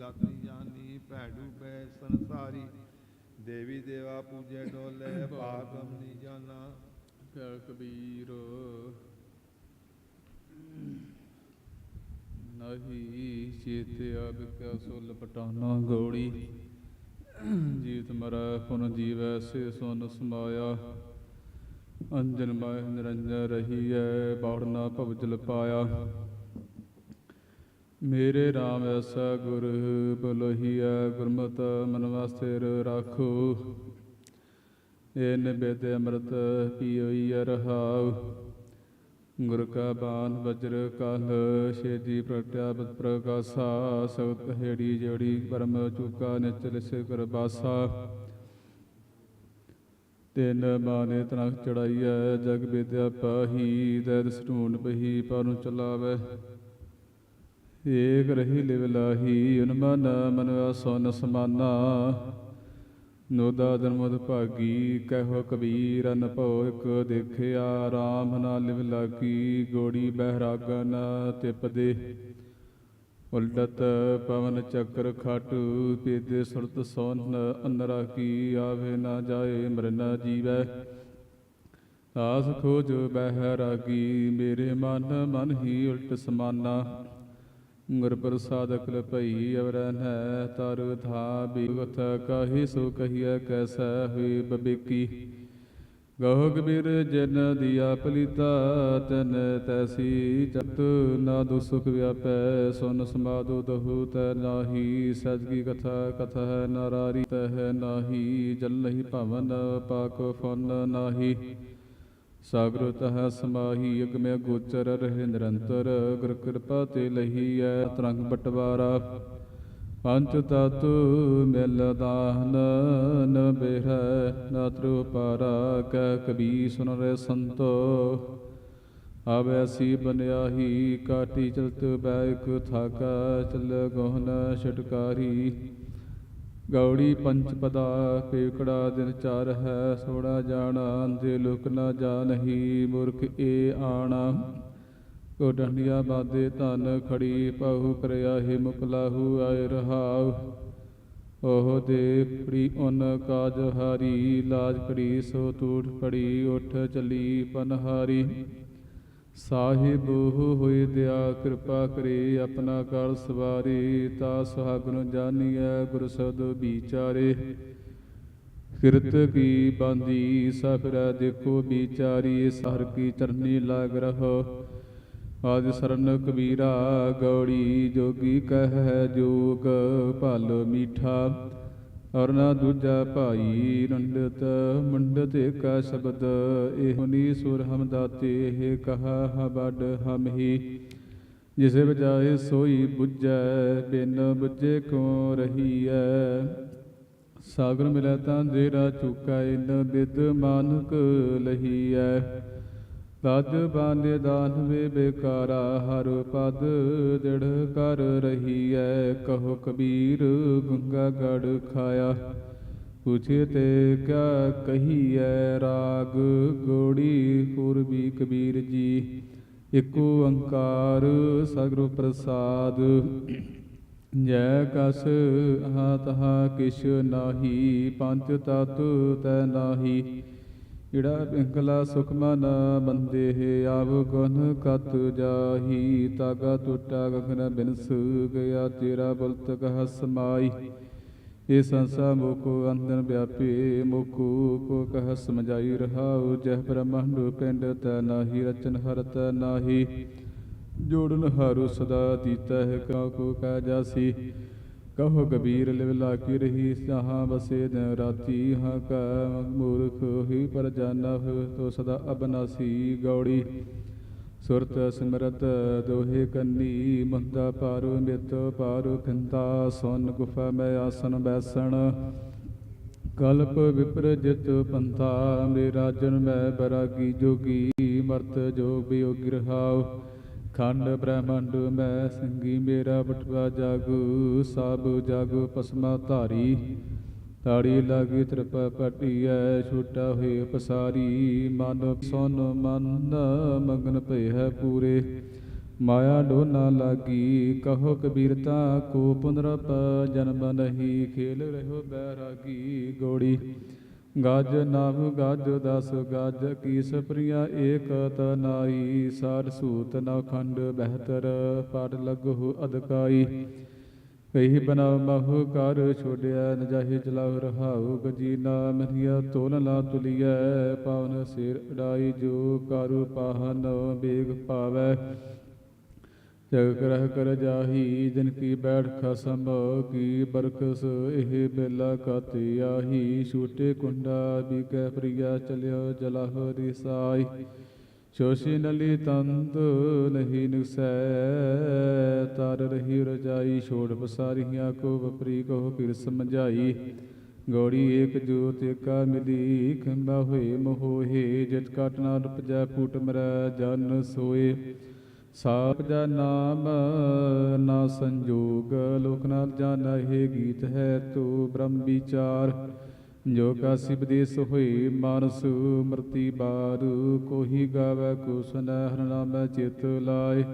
ਗਾਤੀ ਜਾਨੀ ਭੈੜੂ ਬੈ ਸੰਸਾਰੀ। ਦੇਵੀ ਦੇਵਾ ਪੂਜੇ ਡੋਲੇ ਪਾਗਮ ਨੀ ਜਾਣਾ ਪਿਆਰ ਕਬੀਰ, ਨਹੀਂ ਚੇਤੇ ਆਗ ਕਿਆ ਸੁਲ ਪਟਾਨਾ ਗੋੜੀ। ਜੀਤ ਮਰੈ ਪੁਨ ਜੀਵੈ, ਸੇ ਸੁਨ ਸਮਾਇਆ। ਅੰਜਨ ਮਾਇ ਨਿਰੰਜਨ ਰਹੀਐ ਬਾੜਨਾ ਭਵਜਲ ਪਾਇਆ। ਮੇਰੇ RAM ਐਸਾ ਗੁਰ ਬਲੋਹੀਐ ਗੁਰਮਤਿ, ਮਨ ਵਾਸਤੇ ਰਾਖੋ। ਏ ਨਿਬੇਦ ਅੰਮ੍ਰਿਤ ਪੀਓਈ ਰਹਾਉ ਗੁਰ ਕਾ ਬਾਣ ਵਜਰ ਕਲ ਛੇਦੀ ਪ੍ਰਗਟਿਆ ਬਤ ਪ੍ਰਕਾਸ਼ਾ ਸਗਤ ਹੇੜੀ ਜੋੜੀ ਪਰਮ ਚੁਕਾ ਨਿਚਲ ਸੇ ਕਰ ਬਾਸਾ। ਤਿਨ ਬਾਨੇ ਤਨਖ ਚੜਾਈਐ, ਜਗ ਵਿਦਿਆ ਪਾਹੀ ਦੈਦ ਸਟੂਨ ਪਹੀ ਪਰ ਨੂੰ ਚਲਾਵੇ। ਏਕ ਰਹੀ ਲਿਵ ਲਾਹੀ ਅਨਮਨ ਮਨ ਆਸਨ ਸਮਾਨਾ ਨੋਦਾ ਜਨਮਦ ਭਾਗੀ, ਕਹਿਓ ਕਬੀਰ, ਅਨ ਭਉ ਇਕ ਦੇਖਿਆ RAM ਨਾ ਲਿਵ ਲਾਗੀ, ਗੋੜੀ ਬਹਿਰਾਗਨ ਤਿਪਦੇ। ਉਲਟਤ ਪਵਨ ਚੱਕਰ ਖਾਟੂ, ਪੀਦੇ ਸੁਰਤ ਸੋਨ ਅੰਦਰਾ ਕੀ, ਆਵੇ ਨਾ ਜਾਏ ਮਰਨਾ ਜੀਵੈ। ਆਸ ਖੋਜ ਬਹਿਰਾਗੀ ਮੇਰੇ ਮਨ ਮਨ ਹੀ ਉਲਟ ਸਮਾਨਾ। ਗੁਰ ਪ੍ਰਸਾਦ ਅਕਲ ਭਈ ਅਵਰਨ ਹੈ ਤਰ ਧਾ ਬਿਗਤ ਕਾਹੀ ਸੋ ਕਹੀਐ, ਕੈਸਾ ਹੋਈ ਬਬੇਕੀ। ਗਹੁ ਕਬੀਰ ਜਨ ਦਿਆ ਪਲੀਤਾ, ਤਨ ਤੈਸੀ ਜਤ ਨਾ ਦੁਸੁਖ ਵਿਆਪੈ, ਸੁਨ ਸਮਾਦੋ ਦਹੁ ਤੈ ਨਾਹੀ। ਸਜ ਕੀ ਕਥਾ ਕਥਾ ਹੈ ਨਰਾਰੀ, ਤਹਿ ਨਾਹੀ। ਜਲ ਨਹੀਂ ਭਵਨ, ਪਾਕ ਫਨ ਨਾਹੀ। ਸਾਗਰ ਤਹ ਸਮਾਹੀ ਅਗਮੈ ਗੋਚਰ ਰਹੇ ਨਿਰੰਤਰ ਗੁਰ ਕਿਰਪਾ ਤੇ ਲਹੀਐ ਤਰੰਗ ਬਟਵਾਰਾ। ਪੰਚ ਤਤ ਮਿਲ ਦਾਨ ਨ ਬਿਰਹਿ, ਨਾ ਤ੍ਰਿ ਪਾਰਾ ਕਹਿ ਕਬੀ ਸੁਨ ਰੇ ਸੰਤੋ। ਆਵੈ ਸੀ ਬਨਿਆਹੀ, ਕਾਟੀ ਚਲਤ ਬੈਕ ਥਾਕਾ, ਚਲ ਗੋਹਨ ਛਟਕਾਰੀ। ਗੌੜੀ ਪੰਚ ਪਦਾ ਪੇਕੜਾ ਦਿਨ ਚਾਰ ਹੈ ਸੋੜਾ ਜਾਣਾ ਅੰਦੇ ਲੋਕ ਨਾ ਜਾਣਹੀ, ਮੂਰਖ ਏ ਆਣਾ। ਕੋ ਡੰਡੀਆਂ ਬਾਦੇ ਧਨ ਖੜੀ ਪਹੁ ਕਰਿਆਹੀ ਮੁਕਲਾਹੂ ਆਏ ਰਹਾਉ। ਉਹ ਦੇ ਪ੍ਰੀ ਉਨ ਕਾਜ ਹਾਰੀ, ਲਾਜ ਕੜੀ ਸੋ ਟੂਟ ਪੜੀ ਉਠ ਚਲੀ ਪਨਹਾਰੀ। ਸਾਹਿਬ, ਹੋਏ ਦਿਆ ਕਿਰਪਾ ਕਰੇ ਆਪਣਾ ਕਰ ਸਵਾਰੇ, ਤਾ ਸੁਹਾਗਨ ਜਾਣੀਐ ਗੁਰ ਸਦ ਵਿਚਾਰੇ। ਕਿਰਤ ਕੀ ਬਾਂਦੀ ਸਫਰਾ ਦੇਖੋ ਵਿਚਾਰੀ ਸਹਰ ਕੀ ਚਰਨੀ ਲਾਗ ਰਹੋ। ਆਦਿ ਸਰਨ ਕਬੀਰਾ, ਗੌੜੀ ਜੋਗੀ ਕਹਿ ਜੋਗ, ਭਲ ਮੀਠਾ। ਔਰ ਨਾ ਦੂਜਾ ਭਾਈ ਰੰਡਤ, ਮੁੰਡਤ ਏਕਾ ਸ਼ਬਦ ਇਹਨੀ ਸੁਰ ਹਮ ਦਾਤੇ ਇਹ ਕਹਾ ਹਬਡ ਹਮ ਹੀ। ਜਿਸੇ ਬਜਾਏ ਸੋਈ 부ਜੈ ਬਿਨ ਬੁੱਝੇ ਕੋ ਰਹੀਐ। ਸਾਗਰ ਮਿਲੈ ਤਾਂ ਦੇਰਾ ਚੁਕਾ, ਇਨ ਬਿਦ ਮਾਨਕ ਲਹੀਐ। ਤਜ ਬਾਂਦੇ ਦਾਨ ਬੇਕਾਰਾ, ਹਰ ਪਦ ਦਿੜ ਕਰ ਰਹੀ ਰਹੀਐ, ਕਹੋ ਕਬੀਰ ਗੰਗਾ ਗੜ ਖਾਇਆ। ਪੁੱਛੇ ਤੇ ਕਿਆ ਕਹੀਐ ਰਾਗ, ਗੋੜੀ ਪੂਰਬੀ ਕਬੀਰ ਜੀ, ਇਕ ਓੰਕਾਰ ਸਗਰ ਪ੍ਰਸਾਦ। ਜੈ ਕਸ ਹਾ ਤਹਾ ਕਿਛ ਨਾਹੀ, ਪੰਜ ਤਤ ਤੈ ਨਾਹੀ। ਇੜਾ ਪਿੰਕਲਾ ਸੁਖ ਬੰਦੇ ਆਵ ਗੁਨ ਕਤ ਜਾਹੀ, ਤਾਗਾ ਟੁੱਟਾ ਗਗਨ ਬਿਨਸ ਗਿਆ, ਤੇਰਾ ਬਲਤ ਕਹ ਸਮਾਈ ਇਹ ਸੰਸਾ ਮੋਕੋ ਅੰਦਨ ਵਿਆਪੀ ਮੋਕੋ ਕੋ ਕਹ ਸਮਝਾਈ ਰਹਾਉ, ਜਹ ਬ੍ਰਹਮੰਡ ਪਿੰਡ ਤੈ ਨਾਹੀ, ਰਚਨ ਹਰਤ ਨਾਹੀ। ਜੋੜਨ ਹਾਰੂ ਸਦਾ ਦੀਤਾ ਹੈ ਕਾ ਕੋ ਕਾ ਜਾਸੀ। ਕਹੋ ਕਬੀਰ ਲਿਵ ਲਾਕੀ ਰਹੀ ਸਹਾ ਬਸੇ ਦਿਨ ਰਾਤੀ, ਹਾਂ ਕਾ ਮੂਰਖ ਹੀ ਪਰ ਜਾਣਾ ਤੋ ਸਦਾ ਅਬਨਾਸੀ ਗੌੜੀ। ਸੁਰਤ ਸਿਮਰਤ ਦੋਹੇ ਕੰਨੀ, ਮੰਦਾ ਪਾਰੂ ਮਿਤ ਪਾਰੂ ਖੰਤਾ ਸੋਨ ਗੁਫਾ ਮੈਂ ਆਸਨ ਬੈਸਣ। ਕਲਪ ਵਿਪਰਜਿਤ ਪੰਥਾ, ਮੇਰਾ ਜਨ ਮੈਂ ਬਰਾਗੀ ਜੋਗੀ, ਮਰਤ ਜੋਗ ਬਿਯੋਗੀ ਰਹਾਉ ਖੰਡ ਬ੍ਰਹਮੰਡ ਮੈਂ ਸੰਗੀ ਮੇਰਾ ਬਟਵਾ ਜਾਗੂ, ਸਭ ਜਗ ਪਸਮਾ ਧਾਰੀ। ਤਾੜੀ ਲਾਗੀ ਤ੍ਰਿਪਾ ਪਟੀਐ, ਛੋਟਾ ਹੋਏ ਪਸਾਰੀ। ਮਨ ਸੁਨ ਮਨ ਮਗਨ ਭਏ ਹੈ ਪੂਰੇ। ਮਾਇਆ ਡੋਨਾ ਲਾਗੀ, ਕਹੋ ਕਬੀਰਤਾ, ਕੋ ਪੁਨਰਪ ਜਨਮ ਨਹੀਂ, ਖੇਲ ਰਹਿਓ ਬੈਰਾਗੀ ਗੋੜੀ। ਗਜ ਨਾਮ ਗਜ ਦਸ ਗਜ, ਕੀਸ ਪ੍ਰਿਆ ਏਕ ਤਨਾਈ ਸਾਰ ਸੂਤ ਨਵ ਖੰਡ ਬਹਿਤਰ ਪੜ ਲਗਹੁ ਅਦਕਾਈ ਕਹੀ ਬਨਾ ਮਹੁ ਕਰ ਛੋੜਿਆ ਨਜਾਹੇ ਚਲਾਹੁ ਰਹਾਉ ਗਜੀ ਨਾਮ ਹਿਆ ਤੋਲ ਲਾ ਤੁਲੀਐ। ਪਾਵਨ ਸਿਰ ਉਡਾਈ ਜੋ ਕਾਰੂ ਪਾਹਨ ਬੇਗ ਪਾਵੈ। ਜਗ ਕਰਹ ਕਰ ਜਾਹੀ, ਜਿਨ ਕੀ ਬੈਠ ਖਸਮ, ਕੀ ਬਰਕਸ ਇਹ ਬੇਲਾ ਕਤਿ ਆਹੀ। ਛੂਟੇ ਕੁੰਡਾ ਬਿਕੈ ਪ੍ਰਿਆ ਚਲਿਓ ਜਲਹ ਰਿਸਾਈ। ਸ਼ੋਸ਼ੀ ਨਲੀ ਤੰਤ ਨਹੀਂ ਨਿਕਸੈ, ਤਰ ਰਹੀ ਰਜਾਈ। ਛੋੜ ਬਸਾਰੀਆਂ ਕੋ ਵਪਰੀ ਕੋ ਫਿਰ ਸਮਝਾਈ। ਗੋੜੀ ਏਕ ਜੋਤ ਏਕਾ ਮਿਲੀ ਖੰਬਾ ਹੋਏ ਮੋਹੇ। ਜਿਤ ਕਾਟ ਨਾ ਰੁਪਜੈ ਫੂਟ ਮਰੈ, ਜਨ ਸੋਏ। ਸਾਪ ਦਾ ਨਾਮ ਨਾ ਸੰਜੋਗ ਲੋਕ ਨਾਲ ਜਾਣਹਿ ਗੀਤ ਹੈ ਤੂੰ ਬ੍ਰਹਮ ਵਿਚਾਰ। ਜੋ ਕਾਸੀ ਬਦੇਸ ਹੋਈ ਮਾਨਸ, ਮਰਤੀ ਬਾਰ ਕੋਹੀ ਗਾਵੇ ਕੋ ਸੁਨੈ, ਹਰ ਨਾਮ ਚਿਤ ਲਾਏ।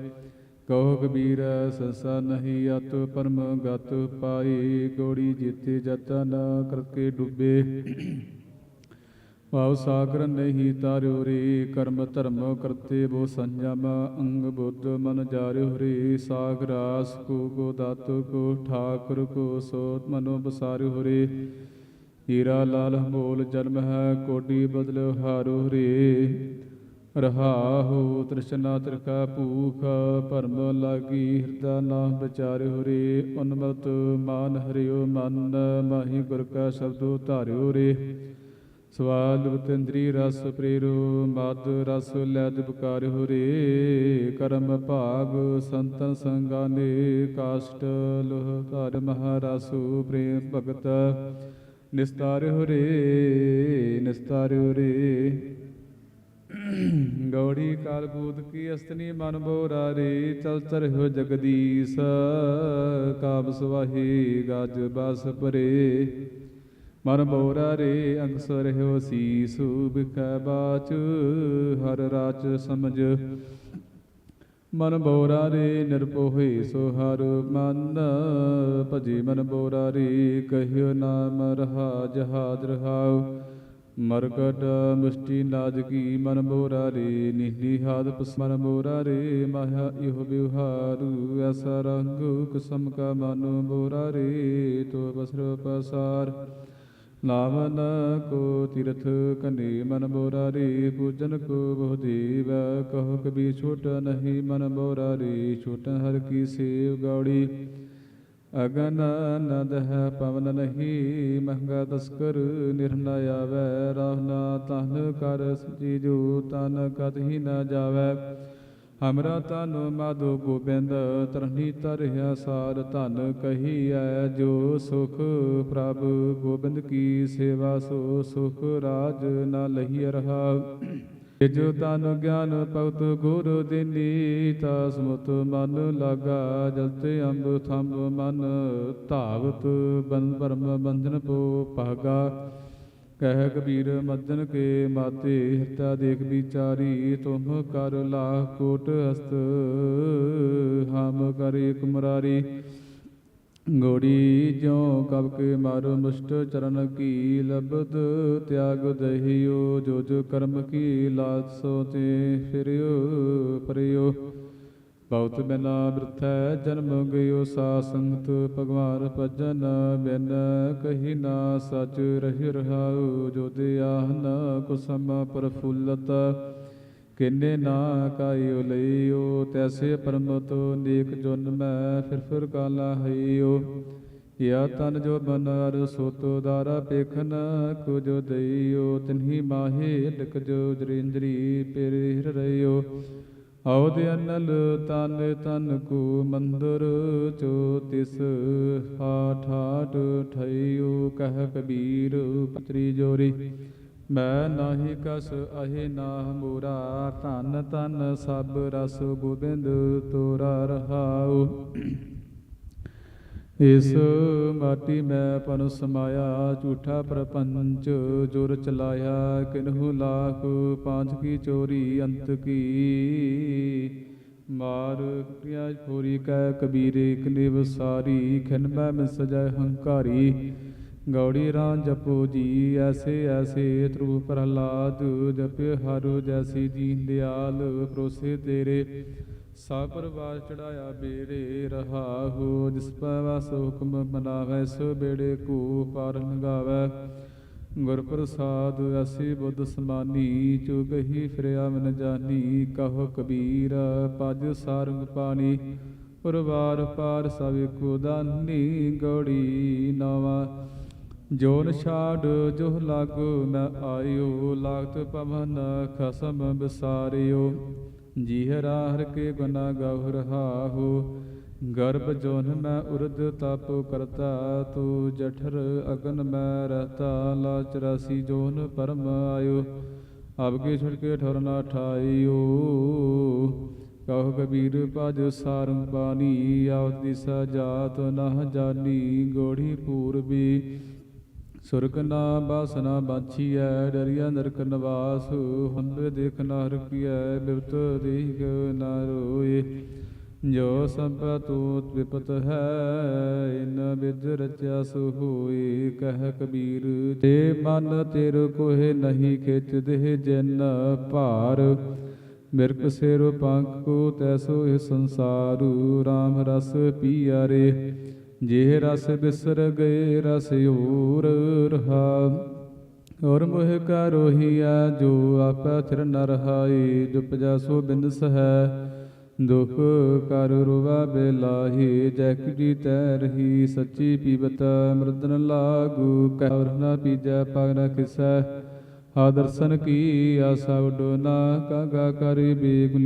ਕਹੋ ਕਬੀਰ ਸੰਸਾ ਨਹੀਂ ਅਤ ਪਰਮ ਗਤ ਪਾਈ ਗੋੜੀ ਜੀਤੇ ਜਤਨ ਕਰਕੇ ਡੁੱਬੇ। ਭਾਵ ਸਾਗਰ ਨਹੀਂ ਤਾਰਿਓ ਰੇ ਕਰਮ ਧਰਮ ਕਰਤੇ ਬੋ ਸੰਜਮ, ਅੰਗ ਬੁੱਧ ਮਨ ਜਾਰਿਓ ਰੇ ਸਾਗਰਾਸ ਕੋ ਗੋ ਦਾਤ ਕੋ ਠਾਕੁਰ ਕੋ ਸੋਤ ਮਨੋ ਬਸਾਰਿਓ ਰੇ ਹੀਰਾ ਲਾਲ ਮੋਲ ਜਨਮ ਹੈ ਕੋਡੀ ਬਦਲ ਹਾਰੂ ਰੇ ਰਹਾਹੋ ਤ੍ਰਿਸ਼ਨਾ ਤ੍ਰਿਕਾ ਭੂਖ, ਭਰਮ ਲਾਗੀ ਹਿਰਦਾ ਨਾਮ ਵਿਚਾਰਿਓ ਰੇ ਉਨਮਤ ਮਾਨ ਹਰਿਓ ਮਨ, ਮਾਹੀ ਗੁਰ ਕਾ ਸ਼ਬਦੋ ਧਾਰਿਓ ਰੇ ਸਵਾਲ ਬਤੰਦਰੀ ਰਸ ਪ੍ਰੇਰੋ, ਮਦ ਰਸ ਲੈ ਦੁਪਕਾਰਿਓ ਰੇ ਕਰਮ ਭਾਗ ਸੰਤਨ ਸੰਗਾਨੇ, ਕਾਸ਼ਟ ਲੋਹ ਧਾਰ ਮਹਾਰਸੂ ਪ੍ਰੇਮ ਭਗਤ ਨਿਸਤਾਰਿਓ ਰੇ ਨਿਸਤਾਰਿਓ ਰੇ ਗੌੜੀ ਕਾਲ ਕੀ ਅਸਤਨੀ ਮਨ ਬੋਰਾ ਰੇ ਚਲ ਚਰਿਓ ਜਗਦੀਸ਼ ਕਾਬ ਸਵਾਹੀ ਗਾਜ ਬਸ ਪਰੇ। ਮਨ ਬੋਰਾ ਰੇ ਅੰਗਸਰ ਹੋ ਸੀਸੂ ਬਿਕੈ ਬਾਚ, ਹਰ ਰਾਚ ਸਮਝ। ਮਨ ਬੋਰਾ ਰੇ ਨਿਰਭਉ ਸੋ ਹਰ ਮਨ, ਭਜੇ ਮਨ ਬੋਰਾ ਰੇ ਕਹਿਓ ਨਾਮ ਰਹਾ ਜਹਾਦ ਰਹਾਉ। ਮਰਕਟ ਮੁਸ਼ਟੀ ਨਾਜਕੀ ਮਨ ਬੋਰਾ ਰੇ ਨਿਹਨੀ ਹਾਦ ਪਸ। ਮਨ ਬੋਰਾ ਰੇ ਮਾਇਆ ਇਹੋ ਵਿਵਹਾਰੂ, ਐਸਾ ਰੰਗ ਕੁਸਮ ਕਾ ਮਨ ਬੋਰਾ ਰੇ, ਤੋ ਬਸਰ ਪਸਾਰ। ਨਾਮਨ ਕੋ ਤੀਰਥ ਕਨੇ ਮਨ ਬੋਰਾਰੀ, ਪੂਜਨ ਕੋ ਬਹੁ ਦੇਵ ਕਹੋ ਕਬੀ ਛੋਟ ਨਹੀਂ ਮਨ ਬੋਰਾਰੀ, ਛੋਟ ਹਰ ਕੀ ਸੇਵ ਗੌੜੀ ਅਗਨ ਨਦ ਹੈ ਪਵਨ ਨਹੀਂ, ਮਹੰਗਾ ਤਸਕਰ ਨਿਰਨਾ ਆਵੈ ਰਾਹਨਾ ਤਨ ਕਰ ਸਜੀ ਜੋ ਤਨ ਕਤ ਹੀ ਨ ਜਾਵੈ। ਹਮਰਾ ਤਨ ਮਾਧੋ ਗੋਬਿੰਦ, ਤਰਨੀ ਤਰਹਿਆ ਸਾਰ ਧਨ ਕਹੀਐ, ਜੋ ਸੁਖ ਪ੍ਰਭ, ਗੋਬਿੰਦ ਕੀ ਸੇਵਾ ਸੋ ਸੁਖ ਰਾਜ ਨ ਲਹੀ ਰਹਾ। ਜੋ ਤਨ ਗਿਆਨ ਭਗਤ ਗੁਰ ਦਿਨੀ, ਤਾ ਸਮੁਤ ਮਨ ਲਾਗਾ ਜਲਤ ਅੰਬ ਥੰਬ ਮਨ, ਧਾਵਤ ਬੰਦ ਪਰਮ ਬੰਧਨ ਪੋ ਭਾਗਾ। ਕਹਿ ਕਬੀਰ ਮਦਨ ਕੇ ਮਾਤੇ, ਹਿਰਤਾ ਦੇਖ ਵਿਚਾਰੀ, ਤੁਮ ਕਰ ਲਾਖ ਕੋਟ ਹਸਤ ਹਮ ਕਰ ਇਕ ਮੁਰਾਰੀ। ਗੋੜੀ ਜਿਉ ਕਬ ਕੇ ਮਾਰੋ ਮੁਸ਼ਟ ਚਰਨ ਕੀ ਲਬਦ ਤਿਆਗ ਦਹਿਓ ਜੋ ਜੋ ਕਰਮ ਕੀ ਲਾਤ ਸੋ ਤੇ ਫਿਰਿਓ, ਪਰਿਓ। ਬਹੁਤ ਬਿਨਾ ਬ੍ਰਥੈ ਜਨਮ ਗਇਓ ਸਾ ਸੰਗਤ, ਭਗਵਾਨ ਭਜਨ ਬਿਨ ਕਹੀ ਨਾ ਸਚ ਰਹਿ ਰਹਾਉ, ਜੋ ਦਿਆਹਨ ਕੁਸਮ ਪ੍ਰਫੁੱਲਤ। ਕਿੰਨੇ ਨਾ ਕਾਇਓ ਲਈਓ ਤੈਸੇ ਪਰਮ ਤੋ ਨੇਕ ਜੁਨ ਮੈਂ ਫਿਰ ਫਿਰ ਕਾਲਾ ਹਈਓ। ਯਾ ਤਨ ਜੋ ਬਨਰ ਸੋਤੋ ਦਾਰਾ ਪੇਖਨ ਕੋ ਜੋ ਦਈਓ, ਤਿਨਹੀ ਮਾਹੇ ਲਿਖ ਜੋ ਜਰਿੰਦਰੀ ਪੇਰੇ ਹਿਰ ਰਈਓ ਔਦ ਅਨਲ ਤਨ ਤਨ ਕੋ ਮੰਦਰ ਚੋ ਤਿਸ ਹਾਠ ਹਾਠ ਠਈਓ ਕਬੀਰ ਪਤਰੀ ਜੋਰੀ। ਮੈਂ ਨਾਹੀ ਕਸ ਅਹੇ ਨਾਹ ਮੋਰਾ, ਧਨ ਧਨ ਸਭ ਰਸ ਗੋਬਿੰਦ ਤੋਰਾ ਰਹਾਉ। ਇਸ ਮਾਟੀ ਮੈਂ ਪਨ ਸਮਾਇਆ ਝੂਠਾ ਪ੍ਰਪੰਚ ਜੁਰ ਚਲਾਇਆ ਕਿਨਹੂ ਲਾਖ ਪਾਂਚ ਕੀ ਚੋਰੀ ਅੰਤ ਕੀ। ਮਾਰ ਪ੍ਰਿਆ ਪੂਰੀ ਕੈ ਕਬੀਰੇ ਇਕ ਨਿਵ ਸਾਰੀ ਖਿਨ ਮੈਂ ਮਿ ਸਜੈ ਹੰਕਾਰੀ। ਗੌੜੀ ਰਾਂ ਜਪੋ ਜੀ ਐਸੇ ਐਸੇ ਤ੍ਰੂ ਪ੍ਰਹਲਾਦ ਜਪਿ ਹਰ ਜੈਸੀ ਦੀਨ ਦਿਆਲ ਪਰੋਸੇ ਤੇਰੇ। ਸਾ ਪਰਵਾਰ ਚੜਾਇਆ ਬੇਰੇ ਰਹਾਹੋ, ਜਿਸ ਪੈ ਵਸ ਹੁਕਮ ਮਨਾਵੈ, ਸੋ ਬੇੜੇ ਕੋ ਪਾਰ ਲੰਘਾਵੈ ਗੁਰ ਪ੍ਰਸਾਦ ਐਸੀ ਬੁੱਧ ਸਮਾਨੀ ਚੁਗਹੀ ਫਿਰਿਆ ਮਨ ਜਾਨੀ, ਕਹੋ ਕਬੀਰ ਪਜ ਸਾਰੰਗ ਪਾਣੀ। ਪਰਵਾਰ ਪਾਰ ਸਭ ਕੋ ਦਾਨੀ, ਗੌੜੀ ਨਵਾ। ਜੋਨ ਛਾੜ ਜੋ ਲਾਗੋ ਮੈਂ ਆਇਓ, ਲਾਗਤ ਪਵਨ ਖਸਮ ਬਿਸਾਰਿਓ। ਜੀਹਰਾ ਹਰ ਕੇ ਗੁਨਾ ਗਾਉ ਰਹਾਹੋ ਗਰਭ ਜੋਨ ਮੈਂ ਉਰਦ ਤਪ ਕਰਤਾ, ਤੂ ਜਠਰ ਅਗਨ ਮੈਂ ਰਹਤਾ ਲਾ 84 ਜੋਨ ਪਰਮ ਆਇਓ, ਅਬ ਕੇ ਛੁੜ ਕੇ ਠੁਰ ਨਾ ਠਾਇਓ। ਕਹੋ ਕਬੀਰ ਭਜ ਸਾਰੰ ਪਾਣੀ ਆਵ ਦਿਸਾ ਜਾਤ ਨਾ ਜਾਨੀ ਗੋੜੀ ਪੂਰਬੀ ਸੁਰਗ ਨਾ ਬਾਸਨਾ ਬਾਛੀਐ ਡਰਿਆ ਨਰਕ ਨਿਵਾਸ ਹੰਬੇ ਦੇਖ ਨਾ ਰਖੀਐ ਬਿਰਤ ਦੇਖ ਨਾ ਰੋਏ। ਜੋ ਸੰਪਤ ਤੂਤ ਵਿਪਤ ਹੈ, ਇਨ ਵਿਦ ਰਚਿਆ ਸੁ ਹੋਏ। ਕਹਿ ਕਬੀਰ, ਤੇ ਮਨ ਤੇਰ ਕੋਹੇ ਨਹੀਂ ਖਿੱਚਦੇ ਦੇਹ ਜਿਨ ਭਾਰ। ਮਿਰਕ ਸਿਰ ਪੰਖ ਕੋ ਤੈਸੋ ਇਹ ਸੰਸਾਰੂ RAM ਰਸ ਪੀਆਰੇ ਜੇ ਰਸ ਬਿਸਰ ਗਏ ਰਸ ਔਰ ਰਹਾ ਔਰ ਮੋਹ ਕਾ ਰੋਹੀਆ ਜੋ ਆਪੈ ਥਿਰ ਨ ਰਹਾਈ ਜੁਪਜਾ ਸੋ ਬਿਨਸ ਹੈ ਦੁਖ ਕਰ ਰੁਵਾ ਬੇਲਾਹੀ, ਜੈ ਕੀ ਤੈ ਰਹੀ, ਸੱਚੀ ਪੀਵਤ ਮਰਦਨ ਲਾਗੂ, ਕਹਿ ਨਾ ਪੀਜੈ ਪਗ ਨ ਕਿਸੈ ਆ ਦਰਸ਼ਨ ਕੀ ਆਸਾ ਉਡੋ ਨਾ ਕਾਗਾ ਕਰੀ ਬੇਗੁਲ